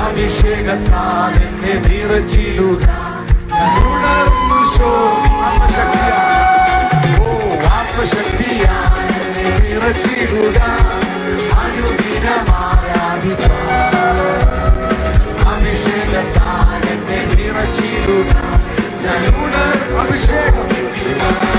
അഭിഷേകത്താൽ എന്നെ നിറച്ചിലുക ഉണർന്നു ശോ ആത്മശക്തിയ ഓ ആത്മശക്തിയ എന്നെ നിറച്ചിടുക അനുദിനമാരാധിക അഭിഷേകത്താൽ എന്നെ നിറച്ചിടുക ഞാൻ ഉണർ അഭിഷേകം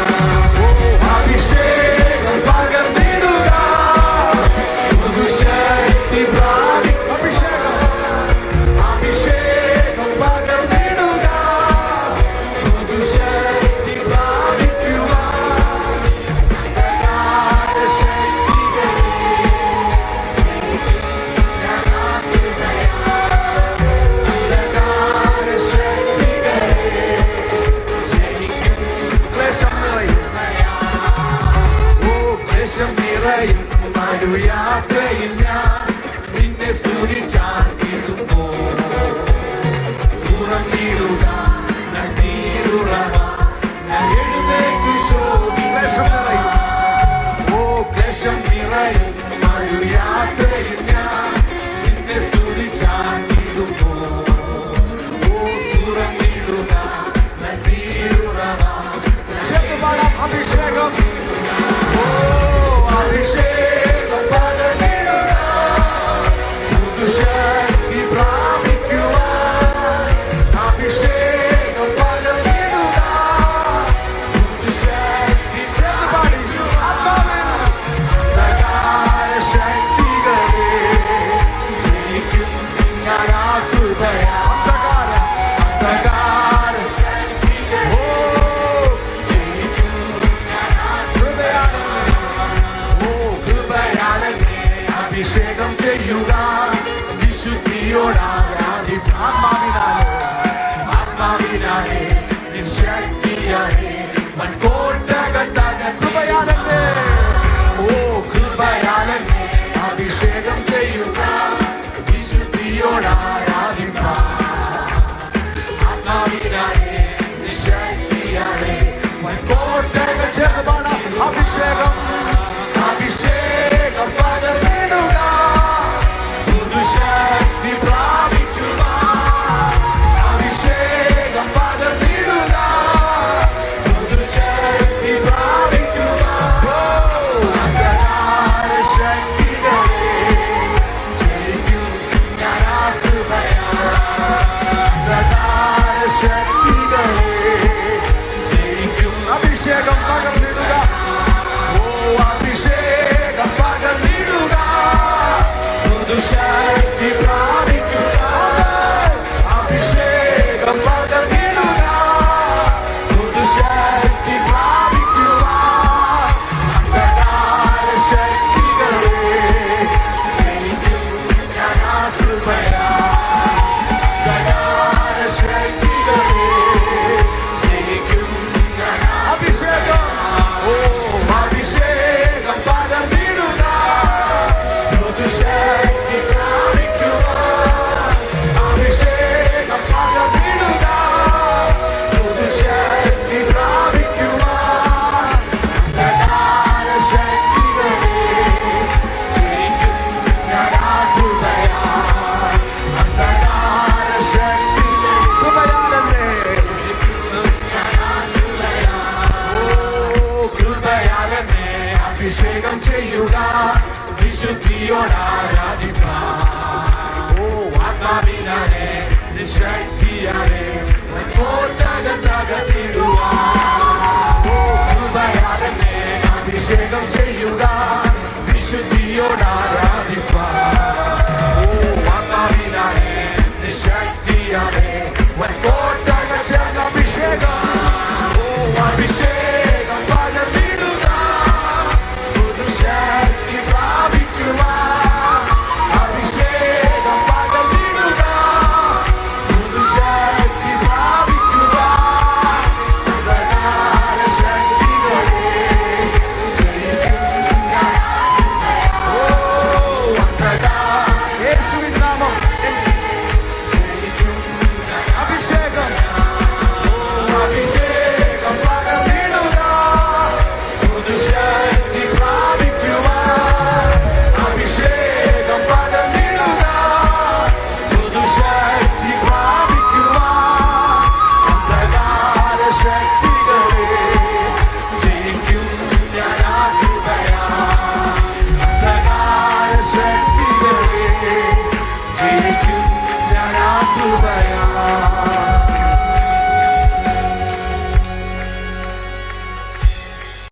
മറുയാത്രയിൽ ഞാൻ നിന്നെ സൂചിച്ചാക്കി ചെയ്യുക വിശുദ്ധിയോടാകാതി ആത്മാവിനാലേ ആത്മാവിനാലേ ശക്തിയായി മൺകോട്ടകൾ തകർ കൃപയാലല്ലേ ഓ കൃപയാലല്ലേ അഭിഷേകം ചെയ്യുക വിശുദ്ധിയോടാരാധിക്ക ആത്മാവിനായി ശക്തിയായി മൺകോട്ടകൾ ചെറുപാട അഭിഷേകം അഭിഷേകം ചെയ്യുക. വിശുദ്ധിയോടാരാധിക്കാം ഓ ആത്മാവിനാലേ നിശക്തിയാലേ